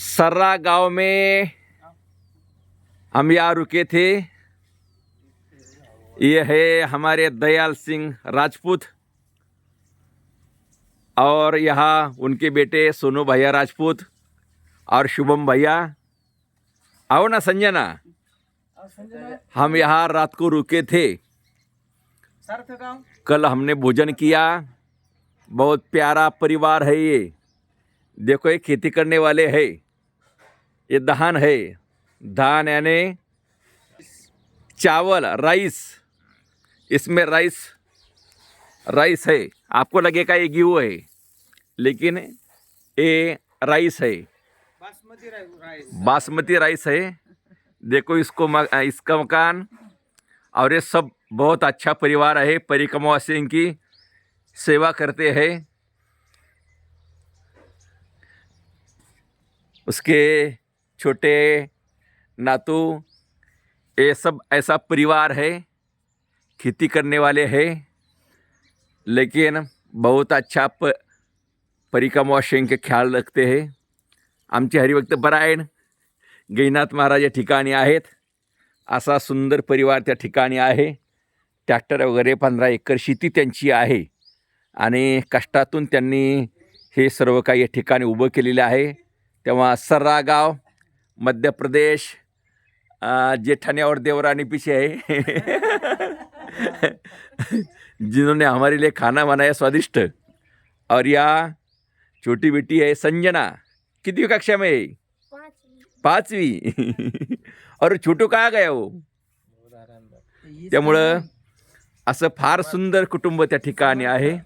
सर्रा गाँव में हम यहाँ रुके थे। ये है हमारे दयाल सिंह राजपूत और यहाँ उनके बेटे सोनू भैया राजपूत और शुभम भैया। आओ ना संजना। हम यहाँ रात को रुके थे। कल हमने भोजन किया। बहुत प्यारा परिवार है ये। देखो ये खेती करने वाले है। ये धान है। धान यानी चावल राइस। इसमें राइस राइस है। आपको लगेगा ये गेहूँ है लेकिन ये राइस है। बासमती राइस। है। देखो इसको म- इसका मकान और ये सब बहुत अच्छा परिवार है। परिक्रमा से इनकी सेवा करते हैं। उसके छोटे नातू ये सब ऐसा परिवार है खेती करने वाले है लेकिन बहुत अच्छा प परिकम वॉशिंग के ख्याल रखते है। आमचे हरिभक्त परायण गैनाथ महाराज या ठिकाणी आहेत असा सुंदर परिवार त्या ठिकाणी आहे ट्रॅक्टर वगैरे पंधरा एकर शेती त्यांची आहे आणि कष्टातून त्यांनी हे सर्व काही या ठिकाणी उभं केलेलं आहे तेव्हा सर्रा गाव मध्य प्रदेश जे जेठानी और देवरानी पीछे है जिन्होंने हमारे लिए खाना बनाया स्वादिष्ट. और या छोटी बेटी है संजना. कितनी कक्षा में है? पाचवी. और छोटू का गया हो त्यामुळं असं फार सुंदर कुटुंब त्या ठिकाणी आहे.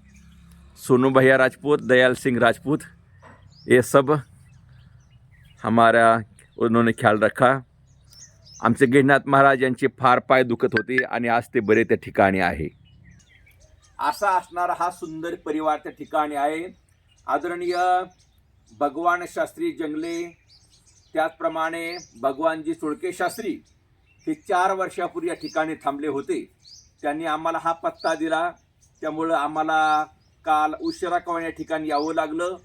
सोनू भैया राजपूत दयाल सिंह राजपूत ये सब हमारा उन्होंने ख्याल रखा। आमचे गिरनाथ महाराज यांचे फार पाय दुखत होते आणि आज ते बरे त्या ठिकाणी आहे. असा असणारा हा सुंदर परिवार त्या ठिकाणी आहे. आदरणीय भगवान शास्त्री जंगले त्याचप्रमाणे भगवानजी सुळके शास्त्री हे चार वर्षापूर्वी या ठिकाणी थांबले होते. त्यांनी आम्हाला हा पत्ता दिला. त्यामुळं आम्हाला काल उशिरा कवा या ठिकाणी यावं लागलं.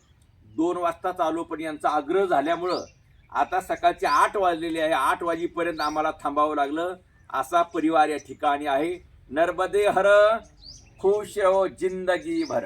दोन वाजताच आलो पण यांचा आग्रह झाल्यामुळं आता सकाळचे आठ वाजलेले आहे. आठ वाजेपर्यंत आम्हाला थांबावं लागलं. असा परिवार या ठिकाणी आहे. नर्मदे हर खुश रहो जिंदगी भर